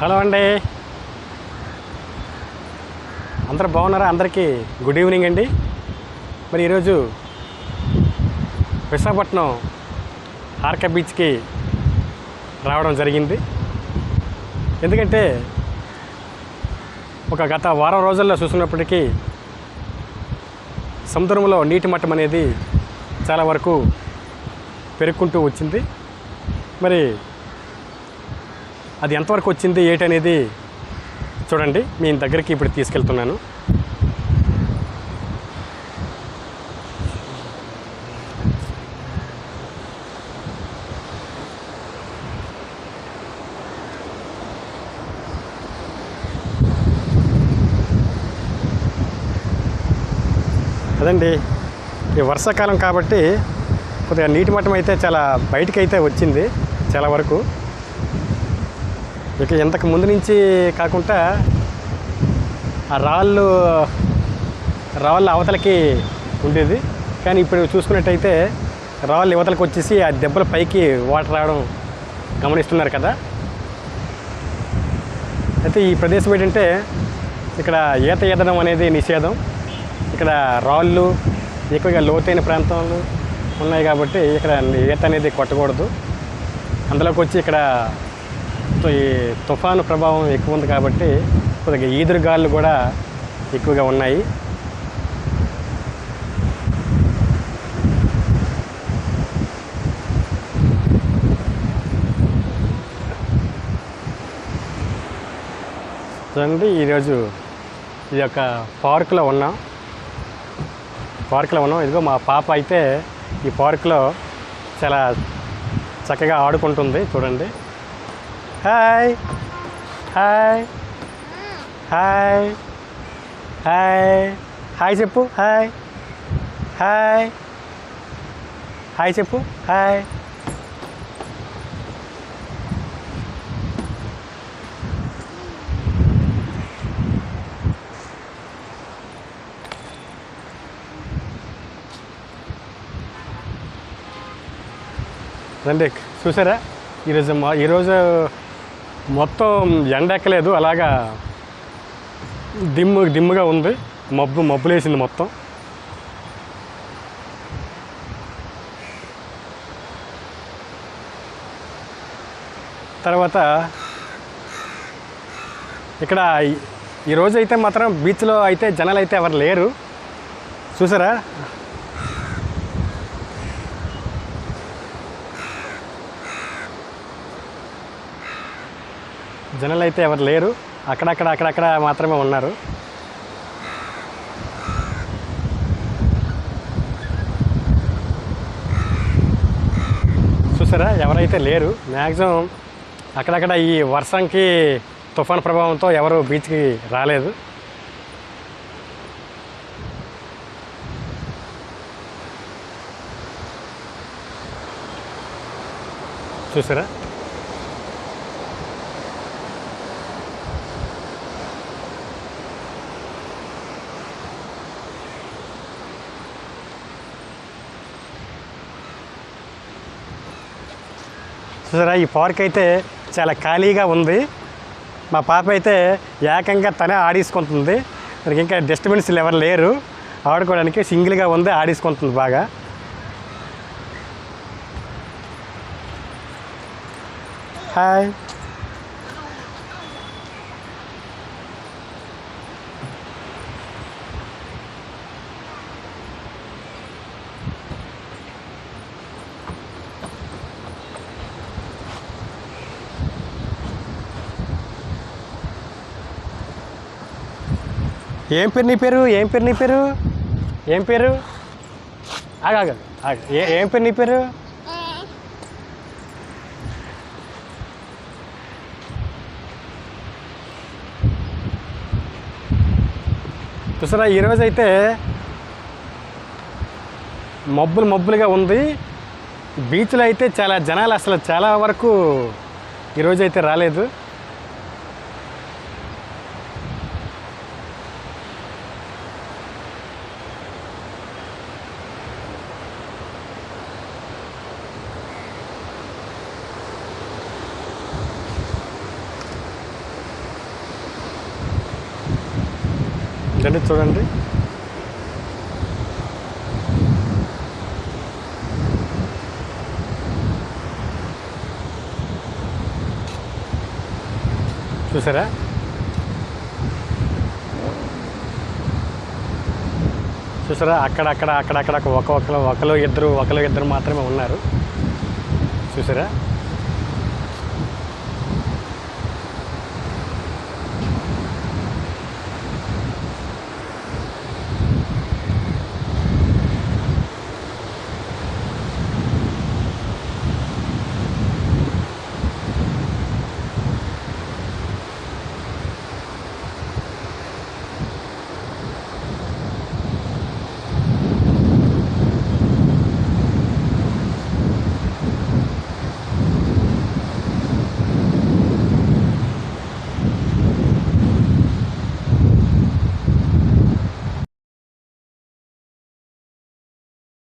Hello అండి. అందరు బాగున్నారా? అందరికీ గుడ్ ఈవినింగ్ అండి. మరి ఈరోజు విశాఖపట్నం ఆర్క బీచ్కి రావడం జరిగింది. ఎందుకంటే ఒక గత వారం రోజుల్లో చూసినప్పటికీ సముద్రంలో నీటి మట్టం అనేది చాలా వరకు పెరుక్కుంటూ వచ్చింది. మరి అది ఎంతవరకు వచ్చింది ఏంటనేది చూడండి. మీ దగ్గరికి ఇప్పుడు తీసుకెళ్తున్నాను. అదండి. ఈ వర్షాకాలం కాబట్టి కొద్దిగా నీటి మట్టం అయితే చాలా బయటికి అయితే వచ్చింది చాలా వరకు. ఇక ఇంతకు ముందు నుంచి కాకుండా ఆ రాళ్ళు రాళ్ళు అవతలకి ఉండేది. కానీ ఇప్పుడు చూసుకున్నట్టయితే రాళ్ళు యువతలకు వచ్చేసి ఆ దెబ్బల పైకి వాటర్ రావడం గమనిస్తున్నారు కదా. అయితే ఈ ప్రదేశం ఏంటంటే ఇక్కడ ఈత ఈదడం అనేది నిషేధం. ఇక్కడ రాళ్ళు ఎక్కువగా లోతైన ప్రాంతాలు ఉన్నాయి కాబట్టి ఇక్కడ ఈత అనేది కొట్టకూడదు. అందులోకి వచ్చి ఇక్కడ ఈ తుఫాను ప్రభావం ఎక్కువ ఉంది కాబట్టి కొద్దిగా ఈదురుగాళ్ళు కూడా ఎక్కువగా ఉన్నాయి. చూడండి ఈరోజు ఈ యొక్క పార్కులో ఉన్నాం. పార్కులో ఉన్నాం. ఇదిగో మా పాప అయితే ఈ పార్కులో చాలా చక్కగా ఆడుకుంటుంది. చూడండి. Hi hi hi hi hi చెప్పు హాయ్ హాయ్ హాయ్ చెప్పు హాయ్ రండి చూసారా? ఈరోజు మా ఈరోజు మొత్తం ఎండ ఎక్కలేదు అలాగా దిమ్ము దిమ్ముగా ఉంది. మబ్బు మబ్బులేసింది మొత్తం. తర్వాత ఇక్కడ ఈరోజు అయితే మాత్రం బీచ్లో అయితే జనాలు అయితే ఎవరు లేరు. చూసారా? జనాలు అయితే ఎవరు లేరు. అక్కడక్కడ అక్కడక్కడ మాత్రమే ఉన్నారు. చూసారా? ఎవరైతే లేరు మ్యాక్సిమం అక్కడక్కడ ఈ వర్షంకి తుఫాన్ ప్రభావంతో ఎవరు బీచ్కి రాలేదు. చూసారా? చూసారా ఈ పార్క్ అయితే చాలా ఖాళీగా ఉంది. మా పాప అయితే ఏకంగా తనే ఆడేసుకుంటుంది. మనకి ఇంకా డిస్టర్బెన్స్లు ఎవరు లేరు. ఆడుకోవడానికి సింగిల్గా ఉంది ఆడేసుకుంటుంది బాగా. హాయ్. ఏం పేరు నీ పేరు? ఏం పేరు నీ పేరు? ఏం పేరు? ఆగాగ ఏ ఏం పేరు నీ పేరు? చూసారా ఈరోజు అయితే మబ్బులు మబ్బులుగా ఉంది. బీచ్లో అయితే చాలా జనాలు అసలు చాలా వరకు ఈరోజు అయితే రాలేదు. గడ్డి చూడండి. చూసారా? చూసారా? అక్కడక్కడ అక్కడక్కడ ఒక ఒకరు ఒకరు ఇద్దరు ఒకరు ఇద్దరు మాత్రమే ఉన్నారు. చూసారా?